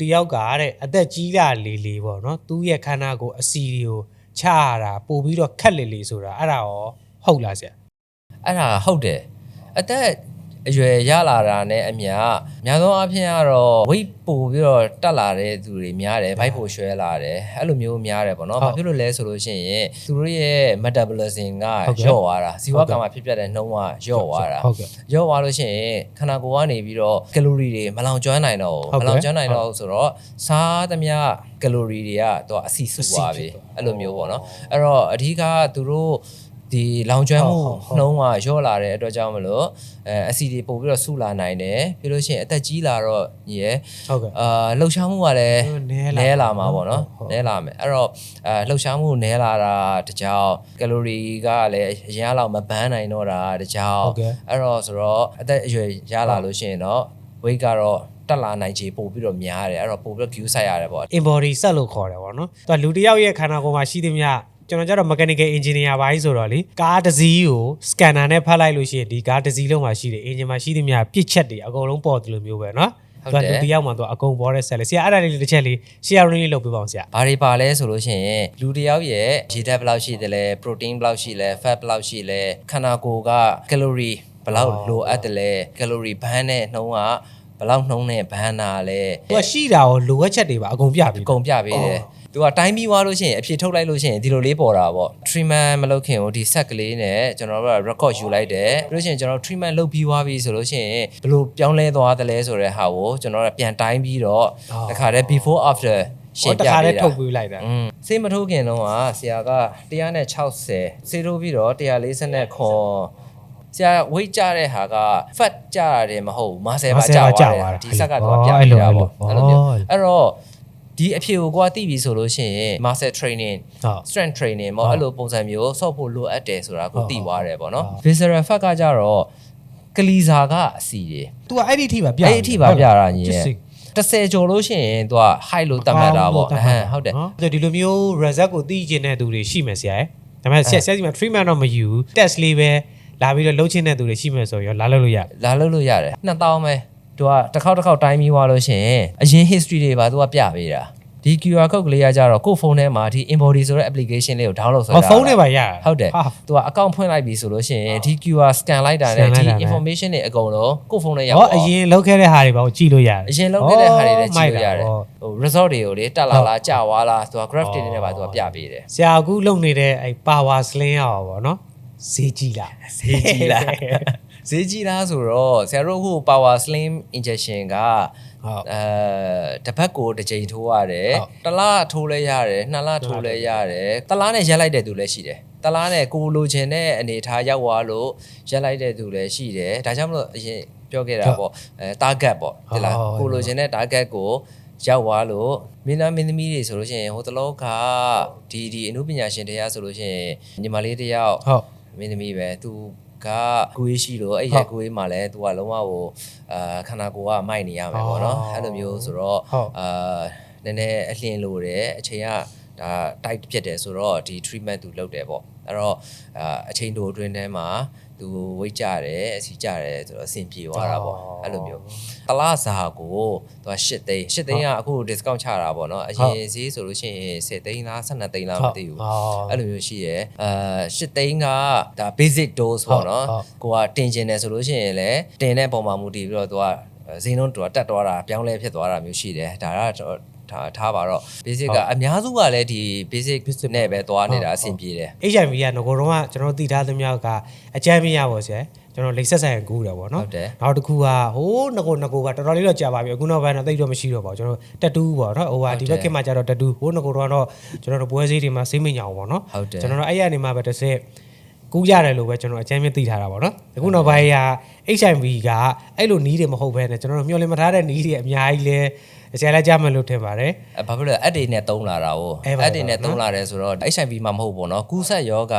တစ်ယောက်ကတဲ့အသက်ကြီးလာလေလေပေါ့နော်သူ့ရဲ့ခန္ဓာကိုယ်အစီတွေကိုချရတာပို့ပြီးတော့ခက်လေလေဆိုတာအဲ့ဒါရောဟုတ်လားဆရာအဲ့ဒါဟုတ်တယ်အသက် အရွယ်ရလာတာနဲ့အမျှများသောအားဖြင့်ကတော့ weight ပို့ပြီးတော့တက်လာတဲ့သူတွေများတယ် bike ပို့ရွှဲလာတယ်အဲ့လိုမျိုးများတယ်ပေါ့နော်ဟုတ်ဘာဖြစ်လို့လဲဆိုလို့ရှိရင်သူတို့ရဲ့ metabolism ကဟုတ်ကဲ့လျော့သွားတာဇီဝဟုတ်ကဲ့ကမ္မဖြစ်ပျက်တဲ့နှုန်းကလျော့သွားတာဟုတ်ကဲ့ရော့သွားလို့ရှိရင်ခန္ဓာကိုယ်ကနေပြီးတော့ကယ်လိုရီတွေမလောင်ကျွမ်းနိုင်တော့ဟုတ်ဘူးကဲ့မလောင်ကျွမ်းနိုင်တော့ဘူးဆိုတော့စားသမျှကယ်လိုရီတွေကတော့အဆီစုသွားပြီအဆီဖြစ်သွားအဲ့လိုမျိုးပေါ့နော်အဲ့တော့အဓိကကသူတို့ ဒီလောင်ကျွမ်းမှုဟုတ်ဟုတ်ဟုတ်နှုံးကရော့လာတဲ့အတွက်ကြောင့်မလို့အဲအဆီတွေပို့ပြီးတော့ဆူလာနိုင်တယ်ပြီးလို့ရှိရင်အသက်ကြီးလာတော့ညီရယ်ဟုတ်ကဲ့အာလှုပ်ရှားမှုကလည်းနည်းလာနည်းလာမှာပေါ့နော်ဟုတ်ဟုတ်နည်းလာမယ်အဲ့တော့အဲလှုပ်ရှားမှုနည်းလာတာတကြောင်ကယ်လိုရီကလည်းအရင်ကလောက်မဘန်းနိုင်တော့တာတကြောင်ဟုတ်ကဲ့အဲ့တော့ဆိုတော့အသက်အရွယ်ရလာလို့ရှိရင်တော့ weight ကတော့တက်လာနိုင်ခြေပို့ပြီးတော့များတယ်အဲ့တော့ပို့ပြီးတော့ view ဆိုင်ရတယ်ပေါ့ embody set လို့ခေါ်တယ်ပေါ့နော်သူကလူတစ်ယောက်ရဲ့ခန္ဓာကိုယ်မှာရှိသမျှ ကျွန်တော်ကျတော့ mechanical engineer ဘိုင်းဆိုတော့လေကားတစ်စီးကို scanner နဲ့ဖတ်လိုက်လို့ရှိရင်ဒီကားတစ်စီးလုံးမှာရှိတဲ့ engine မှာရှိသမျှပြစ်ချက်တွေအကုန်လုံးပေါ်တယ်လို့မျိုးပဲเนาะ ဟုတ် သူက တယ် လူတစ်ယောက်မှာသူကအကုန်ပေါ်တဲ့ set လေဆရာအဲ့ဒါလေးတစ်ချက်လေး share လေးလုပ်ပေးပါအောင်ဆရာ ဘာတွေပါလဲဆိုလို့ရှိရင်လူတစ်ယောက်ရဲ့ရေဓာတ်ဘယ်လောက်ရှိတယ်လဲ protein ဘယ်လောက်ရှိလဲ fat ဘယ်လောက်ရှိလဲခန္ဓာကိုယ်က calorie ဘယ်လောက်လိုအပ်တယ်လဲ calorie ဘန်းတဲ့နှုံးကဘယ်လောက်နှုံးနဲ့ဘန်းတာလဲ သူကရှိတာကိုလိုအပ်ချက်တွေပါအကုန်ပြပြီ အကုန်ပြပေးတယ် သူကတိုင်းပြီးသွားလို့ရှိရင်အဖြေထုတ်လိုက်လို့ရှိရင်ဒီလိုလေးပေါ်တာပေါ့ treatment မလုပ်ခင်ကိုဒီ set ကလေးနဲ့ကျွန်တော်တို့က record ယူလိုက်တယ်ပြီးလို့ရှိရင်ကျွန်တော် treatment လုပ်ပြီးသွားပြီဆိုလို့ရှိရင်ဘယ်လိုပြောင်းလဲသွားတယ်လဲဆိုတဲ့ဟာကိုကျွန်တော်တို့ကပြန်တိုင်းပြီးတော့တခါတည်း before after ရှဟောင်းတပြခါတပေးည်းတာထုတ်ပေးလိုက်တာอืมစေးမထိုးခင်တော့ကဆရာက160စေးထိုးပြီးတော့140ခွန်ဆရာ weight ကြတဲ့ဟာက fat ကြရတယ်မဟုတ်ဘူးမာဆယ်ပါ muscle ကြပါသွားကျတယ်သွားတာဒီဆက်ကအဲ့တော့လိုပြအဲ့ပြလိုတာပေါ့အဲ့အဲ့လိုလိုမျိုးအော်အဲ့တော့ ဒီအဖြေကိုကိုကသိပြီဆိုလို့ရှိရင် muscle training ဟုတ် strength training ပေါ့အဲ့လိုပုံစံမျိုးဆော့ဖို့လိုအပ်တယ်ဆိုတာကိုသိသွားတယ်ပေါ့နော်ဟုတ် visceral fat ကကြတော့ကလီစာကအစီတွေသူကအဲ့ဒီအထိပါပြအဲ့ဒီအထိပါပြတာညီရဲ့စစ်30ကျော်လို့ရှိရင်သူက high လို့သတ်မှတ်တာပေါ့အဟမ်းဟုတ်တယ်နော်ဒီလိုမျိုး result ကိုသိကျင်တဲ့သူတွေရှိမယ်ဆရာရဲ့ဒါပေမဲ့ဆရာဆရာစီမှာ treatment တော့မယူဘူး test လေးပဲလာပြီးတော့လုပ်ချင်တဲ့သူတွေရှိမယ်ဆိုရောလာလုပ်လို့ရလာလို့လို့ရတယ်နှစ်တောင်းပဲ သူကတစ်ခေါက်တစ်ခေါက်တိုင်းပြီးသွားလို့ရှိရင်အရင် history တွေပါသူကပြပေးတာဒီ QR code ကလေးကကြတော့ကိုယ့်ဖုန်းထဲမှာဒီ embody ဆိုတဲ့ application လေးကို download ဆွဲဟောတာဖုန်းနဲ့ပါရဟုတ်တယ်ဟာသူကအကောင့်ဖွင့်လိုက်ပြီဆိုလို့ရှိရင်ဒီ QR scan လိုက်တာနဲ့ scan ဒီလိုက်တာနဲ့ information တွေအကုန်လုံးကိုယ့်ဖုန်းထဲရောက်ဟောသွားအရင်လုပ်ခဲ့တဲ့ဟာတွေပါကိုကြည့်လို့ရတယ်အရင်လုပ်ခဲ့တဲ့ဟာတွေလည်းကြည့်လို့ရတယ်ဟောဟို result တွေကိုလေတက်လာလားကြာသွားလားသူက graph တွေနဲ့ပါသူကပြပေးတယ်ဆရာအခုလုပ်နေတဲ့အဲ power sling ရောပေါ့နော်ဈေးကြီးလားဈေးကြီးလား ဈေးကြီးလားဆိုတော့ဆရာတို့အခု power slim injection ကဟုတ်အဲတစ်ပတ်ကိုတစ်ချိန်ထိုးရတယ်ဟုတ်တစ်လထိုးလဲရတယ်နှစ်လထိုးလဲရတယ်တစ်လားနဲ့ရက်လိုက်တဲ့သူလည်းရှိတယ်တစ်လားနဲ့ကိုလိုချင်တဲ့အနေထားရောက်သွားလို့ရက်လိုက်တဲ့သူလည်းရှိတယ်ဒါကြောင့်မလို့အရင်ပြောခဲ့တာပေါ့အဲ target ပေါ့ဒီလားဟုတ်ကိုလိုချင်တဲ့ target ကိုရောက်သွားလို့မင်းသားမင်းသမီးတွေဆိုလို့ရှိရင်ဟိုတလောကဒီဒီအမှုပညာရှင်တရားဆိုလို့ရှိရင်ညီမလေးတစ်ယောက်ဟုတ်မင်းသမီးပဲသူ ကကိုေးရှိလို့အဲ့ရကိုေးမှာလဲသူကလုံးဝဟိုအာခန္ဓာကိုယ်ကမိုက်နေရမယ်ပေါ့နော်အော်အဲ့လိုမျိုးဆိုတော့ဟုတ်အာနည်းနည်းအလျင်လိုတယ်အချိန်ကဒါ tight ဖြစ်တယ်ဆိုတော့ဒီ treatment သူလုပ်တယ်ပေါ့အဲ့တော့အာအချိန်တိုအတွင်းထဲမှာ သူဝိတ်ကြတယ်အစီကြတယ်ဆိုတော့အဆင်ပြေသွားတာပေါ့အဲ့လိုမျိုးတလားစာကိုသူက8သိန်း8သိန်းကအခု discount ချတာပေါ့နော်အရင်ဈေးဆိုလို့ရှိရင်10သိန်းလား12သိန်းလားမသိဘူးအဲ့လိုမျိုးရှိရယ်အာရှစ်သိန်းကဒါ basic dose ပေါ့နော်ဟုတ်ကိုကတင်ကျင်တယ်ဆိုလို့ရှိရင်လည်းတင်တဲ့ပုံမှာမူတည်ပြီးတော့သူကဈေးနှုန်းတူတက်သွားတာပြောင်းလဲဖြစ်သွားတာမျိုးရှိတယ်ဒါကတော့ ထားထားပါတော့ basic ကအများစုကလည်းဒီ basic နဲ့ပဲသွားနေတာအဆင်ပြေတယ် HIV ကငကိုတော့ကကျွန်တော်သိထားသမျှကအကြမ်းမရပါဆရာကျွန်တော်လိမ့်ဆက်ဆိုင်ကူးတယ်ပေါ့နော်ဟုတ်တယ်နောက်တစ်ခုကဟိုးငကိုငကိုကတော်တော်လေးတော့ကြာပါပြီအခုနောက်ပိုင်းတော့တိတ်တော့မရှိတော့ပါဘူးကျွန်တော်တက်တူးပေါ့နော်ဟိုဟာဒီဘက်ခေတ်မှာကျတော့တက်တူးဟိုးငကိုတော့တော့ကျွန်တော်တို့ပွဲစည်းတွေမှာစိတ်မညောင်ပေါ့နော်ဟုတ်တယ်ကျွန်တော်တို့အဲ့ရနေမှာပဲတစ်စက်ကူးရတယ်လို့ပဲကျွန်တော်အကြမ်းမြင့်သိထားတာပေါ့နော်အခုနောက်ပိုင်းက HIV ကအဲ့လိုနီးတယ်မဟုတ်ဘဲနဲ့ကျွန်တော်တို့မျှော်လင့်မထားတဲ့နီးတွေအများကြီးလဲ ဆရာလည်းကြားမယ်လို့ထင်ပါတယ်အဲဘာဖြစ်လဲအက်တွေနဲ့တုံးလာတာကိုအဲပါအက်တွေနဲ့ပါတုံးလာတယ်ဆိုတော့ HIV မှာမဟုတ်ဘူးနော်ကူးဆက်ယောဂ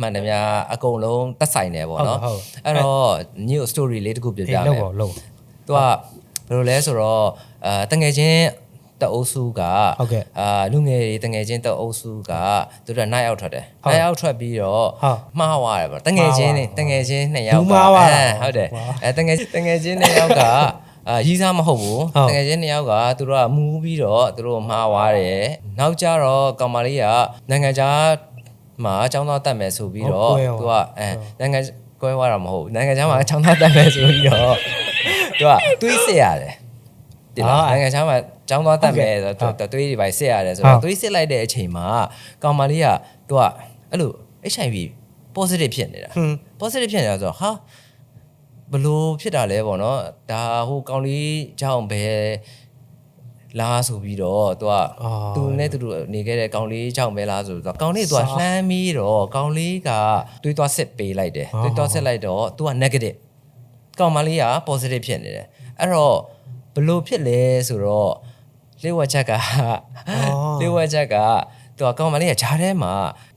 မှန်တယ်များအကုန်လုံးသက်ဆိုင်တယ်ပေါ့နော်ဟုတ်ဟုတ်အဲ့တော့ new story လေးတစ်ခုပြပြအေးမယ်လောက်ပါလောက်ပါသူကဘယ်လိုလဲဆိုတော့အာတငယ်ချင်းတအုပ်စုကဟုတ်ကဲ့အာလူငယ်တွေတငယ်ချင်းတအုပ်စုကသူတို့ကနိုင်အောက်ထွက်တယ်ဟုတ်နိုင်အောက်ထွက်ပြီးတော့ဟုတ်မှားသွားတယ်ပေါ့တငယ်ချင်းတွေမှားသွားတငယ်ချင်းနှစ်ယောက်ဘူးမှားသွားတာအဲဟုတ်တယ်ဝါအဲတငယ်တငယ်ချင်းနှစ်ယောက်က အာရီးစားမဟုတ်ဘူးဟုတ်တကယ်ချင်းနှစ်ယောက်ကသူတို့ကမူးပြီးတော့သူတို့မှားသွားတယ်နောက်ကြတော့ကောင်မလေးကနိုင်ငံခြားမှာအကြောင်းသားတက်မယ်ဆိုပြီးတော့ဟုတ်သူကွဲကသွားအဲနိုင်ငံကွဲသွားတာမဟုတ်ဘူးနိုင်ငံခြားမှာအကြောင်းသားတက်မယ်ဆိုပြီးတော့သူကတွေးစစ်ရတယ်ဒီလားနိုင်ငံခြားမှာအကြောင်းသားတက်မယ်ဆိုတော့သူတွေးတွေပါစစ်ရတယ်ဆိုတော့တွေးစစ်လိုက်တဲ့အချိန်မှာကောင်မလေးကသူကအဲ့လို HIV positive ဖြစ်နေတာဟွန်း positive ဖြစ်နေတာဆိုတော့ဟာ ဘလို့ဖြစ်တာလဲပေါ့နော်ဒါဟိုကောင်လေးကြောင့်ပဲလားဆိုပြီးတော့သူကအော်သူနဲ့သူတို့နေခဲ့တဲ့ကောင်လေးကြောင့်ပဲလားဆိုတော့ကောင်လေးသူကလှမ်းပြီးတော့ကောင်လေးကတွေးသွားစစ်ပေးလိုက်တယ်အော်တွေးသွားစစ်လိုက်တော့သူက negative ကောင်မလေးက positive ဖြစ်နေတယ်အဲ့တော့ဘလို့ဖြစ်လဲဆိုတော့လျှို့ဝှက်ချက်ကလျှို့ဝှက်ချက်ကသူကကောင်မလေးကဂျားထဲမှာ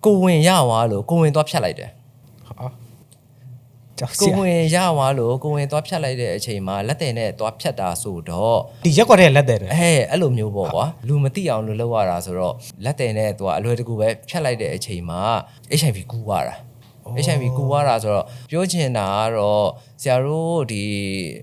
ကိုဝင်ရသွားလို့ကိုဝင်သွားဖြတ်လိုက်တယ်ဟာ ကြောက်စကိုရာဝင်ရသွားလို့ကိုဝင်သွားဖြတ်လိုက်တဲ့အချိန်မှာလက်တယ်နဲ့သွားဖြတ်တာဆိုတော့ဒီရက်ကွက်တဲ့လက်တယ်တယ်အဲအဲ့လိုမျိုးပေါ့ကွာလူမသိအောင်လို့လုပ်ရတာဆိုတော့လက်တယ်နဲ့သွားအလွယ်တကူပဲဖြတ်လိုက်တဲ့အချိန်မှာ HIV ကူးသွားတာ HIV ကူသွားတာဆိုတော့ပြောချင်တာကတော့ဆရာတို့ဒီ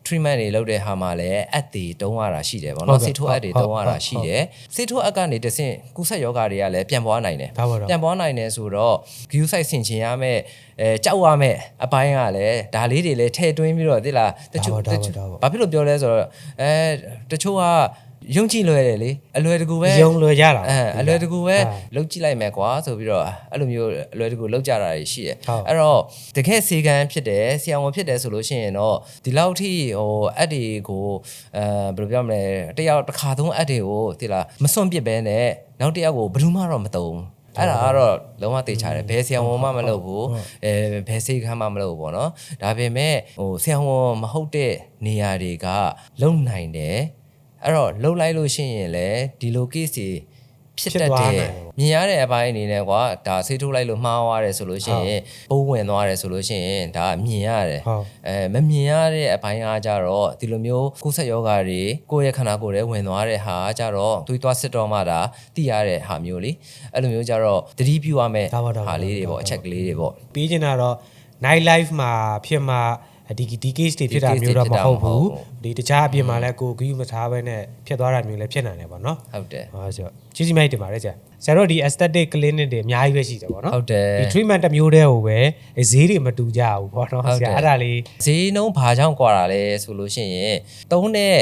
treatment တွေလုပ်တဲ့ဟာမှာလည်းအက်တွေတုံးရတာရှိတယ်ဗောဟုတ်နော်ကဲ့ဆေးထိုးအက်တွေဟုတ်တုံးရတာဟုတ်ရှိတယ်ဆေးထိုးအက်ကနေတဆင့်ကုသယောဂတွေကလည်းပြန်ပွားနိုင်တယ်ဒါပါတော့ပြန်ပွားနိုင်တယ်ဆိုတော့ view site ဆင်ချင်ရမယ်အဲကြောက်ရမယ်အပိုင်းကလည်းဒါလေးတွေလည်းထည့်သွင်းပြီးတော့သိလားတချို့ဒါပါတချို့ဒါပါဘာဖြစ်လို့ပြောလဲဆိုတော့အဲတချို့က ယုံကြည်လွယ်တယ်လေအလွယ်တကူပဲယုံလွယ်ကြတာအဲအလွယ်တကူပဲဟာလုတ်ကြည့်လိုက်မယ်ကွာဆိုပြီးတော့အဲ့လိုမျိုးအလွယ်တကူလုတ်ကြတာတွေရှိတယ်ဟုတ်အဲ့တော့တကယ်စေကံဖြစ်တယ်ဆရာဝန်ဖြစ်တယ်ဆိုလို့ရှိရင်တော့ဒီလောက်ထိဟိုအက်တွေကိုအဲဘယ်လိုပြောမလဲတယောက်တစ်ခါသုံးအက်တွေကိုသိလားမစွန့်ပစ်ဘဲနဲ့နောက်တစ်ယောက်ကိုဘယ်သူမှတော့မတုံဘူးအဲ့ဒါကတော့လုံးဝသိချတယ်ဘယ်ဆရာဝန်မှမလုပ်ဘူးအဲဘယ်စေကံမှမလုပ်ဘူးပေါ့နော်ဒါပေမဲ့ဟိုဆရာဝန်မဟုတ်တဲ့နေရာတွေကလုံနိုင်တယ် အဲ့တော့လုံလိုက်လို့ရှိရင်လည်းဒီလို case တွေဖြစ်တတ်ဖြစ်သွားတယ်နိုင်တယ်မြင်ရတဲ့အပိုင်းအနေနဲ့ကွာဒါဆေးထိုးလိုက်လို့မှားသွားတယ်ဆိုလို့ရှိရင်ပိုးဝင်သွားတယ်ဆိုလို့ရှိရင်ဒါမြင်ရတယ်ဟုတ်အဲမမြင်ရတဲ့အပိုင်းအားကြတော့ဒီလိုမျိုးကိုယ်ဆက်ယောဂါတွေကိုယ့်ရဲ့ခန္ဓာကိုယ်ထဲဝင်သွားတဲ့ဟာကကြတော့သွေးသွားစစ်တော့မှဒါသိရတဲ့ဟာမျိုးလေအဲ့လိုမျိုးကြတော့သတိပြုရမယ့်ဒါပါဒါပါဟာလေးတွေပေါ့ဒါပါအချက်ကလေးတွေပေါ့ပြီးကျင်တာတော့ night life မှာဖြစ်မှာ ဒီဒီ case တွေဖြစ်တာဒီ case မျိုးတော့တွေမဖြစ်တာဟုတ်မဟုတ်ဘူးဘူးဒီတခြားအပြင်မှာလည်းကိုယ်ဂရုမထားဘဲနဲ့ဖြစ်သွားတာမျိုးလည်းဖြစ်နိုင်တယ်ပေါ့နော်ဟုတ်တယ်ဟာဆိုတော့ကြီးကြီးမိုက်တင်ပါတယ်ကြာဆရာတို့ဒီ aesthetic clinic တွေအများကြီးပဲရှိတယ်ပေါ့နော်ဟုတ်တယ်ဒီ treatment တစ်မျိုးတည်းကိုပဲဈေးတွေမတူကြဘူးပေါ့နော်ဟုတ်ဆတယ်ရာအဲ့ဒါလေးဈေးနှုန်းဘာကြောင့်ကွာတာလဲဆိုလို့ရှိရင်သုံးတဲ့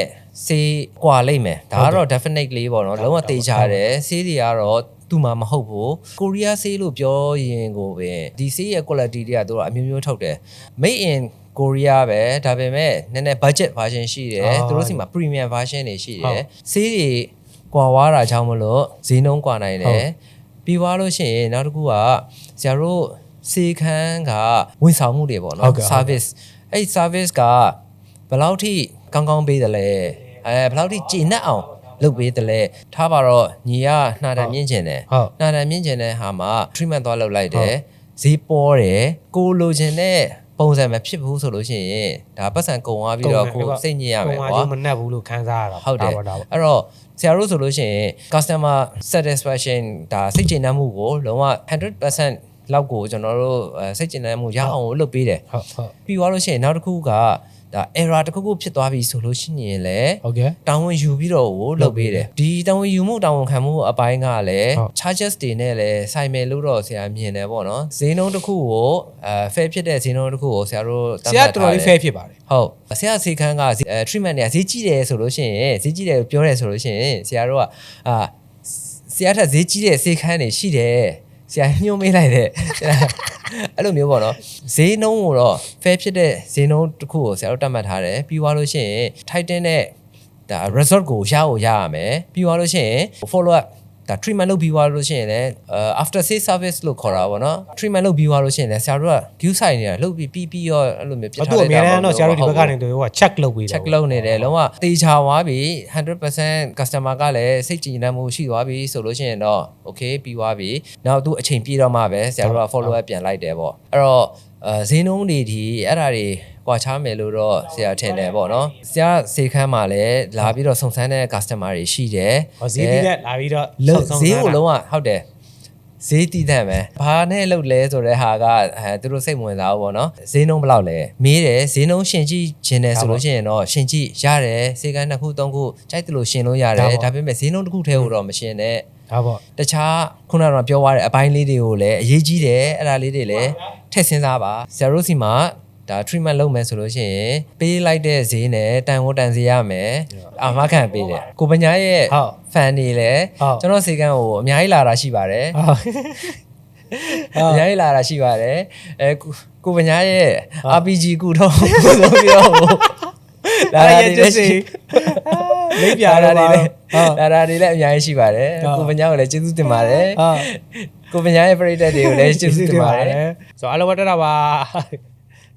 ဈေးကွာလိမ့်မယ်ဒါကတော့ definitely ပေါ့နော်လုံးဝတေချာတယ်ဈေးတွေကတော့သူ့မှာမဟုတ်ဘူးကိုရီးယားဆေးလို့ပြောရင်ကိုပဲဒီဆေးရဲ့ quality တွေကသူတို့အမျိုးမျိုးထုတ်တယ် made in ကိုရီးယားပဲဒါပေမဲ့နည်းနည်း budget version ရှိတယ်အော်သူတို့စီမှာ premium version တွေရှိတဟုတ်ယ်ဆေးတွေကွာဝါတာကြောင့်မလို့ဈေးနှုန်းကွာနိုင်တဟုတ်ယ်ပြီးသွားလို့ရှိရင်နောက်တစ်ခုကဆရာတို့စေခန်းကဝန်ဆောင်မှုတွေပေါ့ဟုတ်နော်ကဲ့ဟုတ်ကဲ့ service အဲ့ service ကဘယ်လောက်ထိကောင်းကောင်းပေးတယ်လဲအဲဘယ်လောက်ထိကြည်နက်အောင်လုပ်ပေးတယ်လဲထားပါတော့ညီကနှာတံမြင့်ကျင်တယ်ဟုတ်နှာတံမြင့်ကျင်တဲ့ဟာမှာ treatment သွားလုပ်လိုက်တယ်ဈေးပေါ်တယ်ကိုလိုချင်တဲ့ ပုံစံမဖြစ်ဘူးဆိုလို့ရှိရင်ဒါပတ်စံကုန်သွားပြီးတော့ကိုယ်စိတ်ညစ်ရမယ်ကွာကွာမနှက်ဘူးလို့ခံစားရတာဟုတ်တယ်ဒါပါဒါပါအဲ့တော့ဆရာတို့ဆိုလို့ရှိရင် customer satisfaction ဒါစိတ်ကျေနပ်မှုကိုလုံးဝ100%လောက်ကိုကျွန်တော်တို့အဲစိတ်ကျေနပ်မှုရအောင်ကိုလုပ်ပေးတယ်ဟုတ်ဟုတ်ပြီးသွားလို့ရှိရင်နောက်တစ်ခုက ဒါ error တစ်ခုခုဖြစ်သွားပြီဆိုလို့ရှိရင်လည်းဟုတ်ကဲ့တာဝန်ယူပြီးတော့ကိုလုပ်ပေးတယ်ဒီတာဝန်ယူမှုတာဝန်ခံမှုအပိုင်းကလည်းဟုတ် charges တွေနဲ့လည်းဆိုင်မယ်လို့တော့ဆရာမြင်တယ်ပေါ့နော်ဈေးနှုန်းတစ်ခုကိုအဲ fair ဖြစ်တဲ့ဈေးနှုန်းတစ်ခုကိုဆရာတို့သတ်ဆမှတ်ရာထားတော်တော်လေးတယ် fair ဖြစ်ပါတယ်ဟုတ်ဆရာစေခန်းကဈေးအဲ treatment တွေကဈေးကြီးတယ်ဆိုလို့ရှိရင်ဈေးကြီးတယ်ကိုပြောတယ်ဆိုလို့ရှိရင်ဆရာတို့ကအာဆရာထက်ဈေးကြီးတဲ့စေခန်းတွေရှိတယ် ဆရာညှို့မေးလိုက်တယ်အဲ့လိုမျိုးပေါ့နော်ဈေးနှုန်းကိုတော့ fair ဖြစ်တဲ့ဈေးနှုန်းတစ်ခုကိုဆရာတို့တတ်မှတ်ထားတယ်ပြီးသွားလို့ရှိရင် Titan နဲ့ဒါ result ကိုရအောင်ရရမယ်ပြီးသွားလို့ရှိရင် follow up ဒါ treatment လုပ်ပြီးသွားလို့ရှိရင်လည်းအဲ after sale service လို့ခေါ်တာပေါ့နော် treatment လုပ်ပြီးသွားလို့ရှိရင်လည်းဆရာတို့က view site နေတာလုပ်ပြီးပြီးပြီးရောအဲ့လိုမျိုးပြအစ်တူထားအလိုက်များတာတန်းတော့ဆရာတို့ဒီဘက်ကနေတို့က check လုပ်ပေးတယ် check လုပ်နေတယ်လုံးဝတေချာသွားပြီ100% customer ကလည်းစိတ်ကြည်နပ်မှုရှိသွားပြီဆိုလို့ရှိရင်တော့ okay ပြီးသွားပြီနောက်သူအချိန်ပြည့်တော့မှပဲဆရာတို့က follow up ပြန်လိုက်တယ်ပေါ့အဲ့တော့အဲဈေးနှုန်းတွေဒီအဲ့ဒါတွေ ကွာချမယ်လို့တော့ဆရာထင်တယ်ပေါ့နော်ဆရာစေခန်းမှာလည်းလာပြီးတော့စုံစမ်းတဲ့ customer တွေရှိတယ်ဟောဈေးတိတက်လာပြီးတော့လုံးဆောက်ဈေးဆောက်ကိုလုံးဝဟုတ်တယ်ဈေးတည်တဲ့မယ်ဘာနဲ့လုပ်လဲဆိုတဲ့ဟာကအဲသူတို့စိတ်မဝင်စားဘူးပေါ့နော်ဈေးနှုန်းဘယ်လောက်လဲမေးတယ်ဈေးနှုန်းရှင်ကြည့်ခြင်းတယ်ဆိုလို့ရှိရင်တော့ရှင်ကြည့်ရတယ်စေကန်းနှစ်ခုသုံးခုကြိုက်တယ်လို့ရှင်လို့ရတယ်ဒါပေမဲ့ဈေးနှုန်းတစ်ခုတည်းကိုတော့မရှင်နဲ့ဒါပေါ့တခြားခုနကတော့ပြောသွားတဲ့အပိုင်းလေးတွေကိုလည်းအရေးကြီးတယ်အဲ့ဒါလေးတွေလည်းထည့်စဉ်းစားပါဆရာတို့စီမှာ ဒါ treatment လုပ်မယ်ဆိုလို့ရှိရင်ပေးလိုက်တဲ့ဈေးနဲ့တန်ကိုတန်စီရမယ်အာမခံပေးတယ်ကိုပညာရဲ့ဟုတ် fan တွေလည်းဟုတ်ကျွန်တော်စေကန်းကိုအများကြီးလာတာရှိပါတယ်ဟုတ်အများကြီးလာတာရှိပါတယ်အဲကိုကိုပညာရဲ့ဟုတ် RPG ကုတော့ဆိုပြီးတော့လာတာတွေလည်းရှိလိပ်ပြာလာတော့တာပါတွေလည်းဟုတ်လာတာတွေလည်းအများကြီးရှိပါတယ်ဟုတ်ကိုပညာကိုလည်းကျေးဇူးတင်ပါတယ်ဟုတ်ကိုပညာရဲ့ပရိသတ်တွေကိုလည်းကျေးဇူးတင်ပါတယ်ဆိုတော့အားလုံးဝတ်တတာပါ